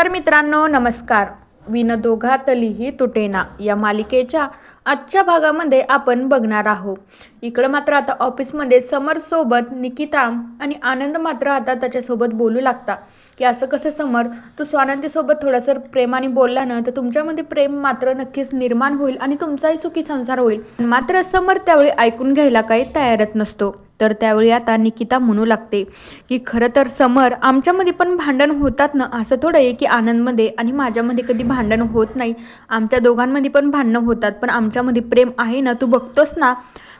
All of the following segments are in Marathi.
तर मित्रांनो नमस्कार. विन दोघातलीही तुटेना या मालिकेच्या आजच्या भागामध्ये आपण बघणार आहोत. इकडं मात्र आता ऑफिसमध्ये समरसोबत निकिता आणि आनंद मात्र आता त्याच्यासोबत बोलू लागता. की असं कसं समर? तू स्वानंदीसोबत थोडंसं प्रेमाने बोलला ना तर तुमच्यामध्ये प्रेम मात्र नक्कीच निर्माण होईल आणि तुमचाही सुखी संसार होईल. मात्र समर त्यावेळी ऐकून घ्यायला काही तयारच नसतो. तर त्यावेळी आता निकिता म्हणू लागते की खरं तर समर आमच्यामध्ये पण भांडण होतात ना? असं थोडं आहे की आनंदमध्ये आणि माझ्यामध्ये कधी भांडण होत नाही. आमच्या दोघांमध्ये पण भांडणं होतात पण आमच्यामध्ये प्रेम आहे ना? तू बघतोस ना?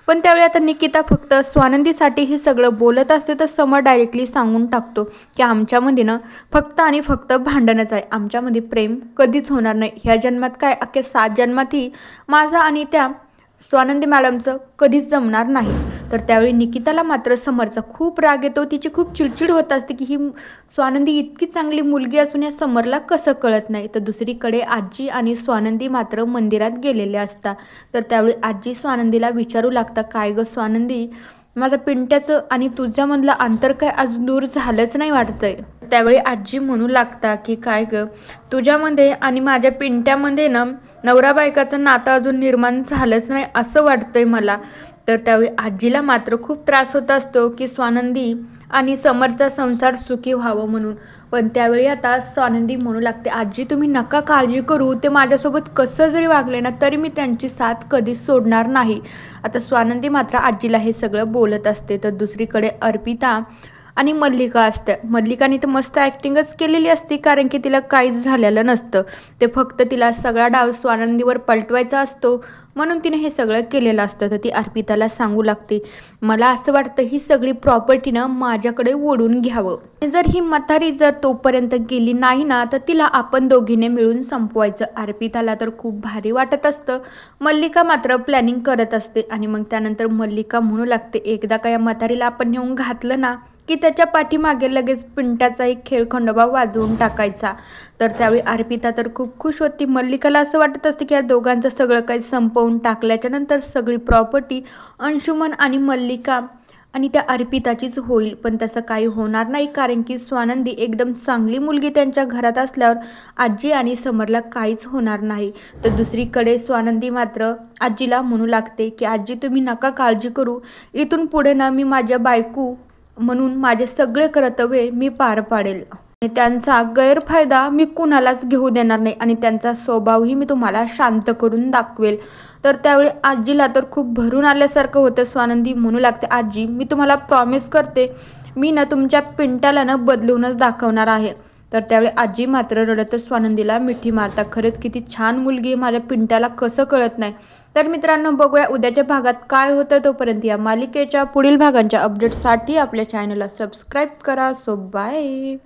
पण त्यावेळी आता निकिता फक्त स्वानंदीसाठी हे सगळं बोलत असते तर समर डायरेक्टली सांगून टाकतो की आमच्यामध्ये ना फक्त आणि फक्त भांडणच आहे. आमच्यामध्ये प्रेम कधीच होणार नाही. ह्या जन्मात काय? अख्ख्या सात जन्मातही माझा आणि त्या स्वानंदी मॅडमचं कधीच जमणार नाही. तर त्यावेळी निकिताला मात्र समरचा खूप राग येतो. तिची खूप चिडचिड होत असते की ही स्वानंदी इतकी चांगली मुलगी असून या समरला कसं कळत नाही. तर दुसरीकडे आजी आणि स्वानंदी मात्र मंदिरात गेलेले असतात तर त्यावेळी आजी स्वानंदीला विचारू लागता काय गं स्वानंदी? माझ्या पिंट्याचं आणि तुझ्यामधलं अंतर काय अजून दूर झालंच नाही वाटतंय. त्यावेळी आजी म्हणू लागता की काय ग? तुझ्यामध्ये आणि माझ्या पिंट्यामध्ये ना नवरा बायकाचं नातं अजून निर्माण झालंच नाही असं वाटतंय मला. तर त्यावेळी आजीला मात्र खूप त्रास होत असतो की स्वानंदी आणि समरचा संसार सुखी व्हावं म्हणून. पण त्यावेळी आता स्वानंदी म्हणू लागते आजी तुम्ही नका काळजी करू. ते माझ्यासोबत कसं जरी वागले ना तरी मी त्यांची साथ कधीच सोडणार नाही. आता स्वानंदी मात्र आजीला हे सगळं बोलत असते. तर दुसरीकडे अर्पिता आणि मल्लिका असते. मल्लिकाने तर मस्त ॲक्टिंगच केलेली असते कारण की तिला काहीच झालेलं नसतं. ते फक्त तिला सगळा डाव स्वानंदीवर पलटवायचा असतो. म्हणून तिने हे सगळं केलेलं असतं. तर ती अर्पिताला सांगू लागते मला असं वाटतं ही सगळी प्रॉपर्टीनं माझ्याकडे ओढून घ्यावं. जर ही म्हातारी जर तोपर्यंत गेली नाही ना तर तिला आपण दोघीने मिळून संपवायचं. अर्पिताला तर खूप भारी वाटत असतं. मल्लिका मात्र प्लॅनिंग करत असते आणि मग त्यानंतर मल्लिका म्हणू लागते एकदा का या म्हातारीला आपण नेऊन घातलं ना की त्याच्या पाठीमागे लगेच पिंट्याचा एक खेळखंडोबा वाजवून टाकायचा. तर त्यावेळी अर्पिता तर खूप खुश होती. मल्लिकाला असं वाटत असते की या दोघांचं सगळं काही संपवून टाकल्याच्या नंतर सगळी प्रॉपर्टी अंशुमन आणि मल्लिका आणि त्या अर्पिताचीच होईल. पण तसं काही होणार नाही कारण की स्वानंदी एकदम चांगली मुलगी त्यांच्या घरात असल्यावर आजी आणि समरला काहीच होणार नाही. तर दुसरीकडे स्वानंदी मात्र आजीला म्हणू लागते की आजी तुम्ही नका काळजी करू. इथून पुढे ना मी माझ्या बायकू म्हणून माझे सगळे कर्तव्य मी पार पाडेल. आणि त्यांचा गैरफायदा मी कुणालाच घेऊ देणार नाही आणि त्यांचा स्वभावही मी तुम्हाला शांत करून दाखवेल. तर त्यावेळी आजीला तर खूप भरून आल्यासारखं होतं स्वानंदी म्हणू लागते आजी मी तुम्हाला प्रॉमिस करते मी ना तुमच्या पिंटाला ना बदलूनच दाखवणार आहे. तर त्यावेळी आजी मात्र रडतच स्वानंदीला मिठी मारता खरंच किती छान मुलगी माझ्या पिंट्याला कसं कळत नाही. तर मित्रांनो बघूया उद्याच्या भागात काय होतं तोपर्यंत या मालिकेच्या पुढील भागांच्या अपडेटसाठी आपल्या चॅनलला सबस्क्राईब करा. So bye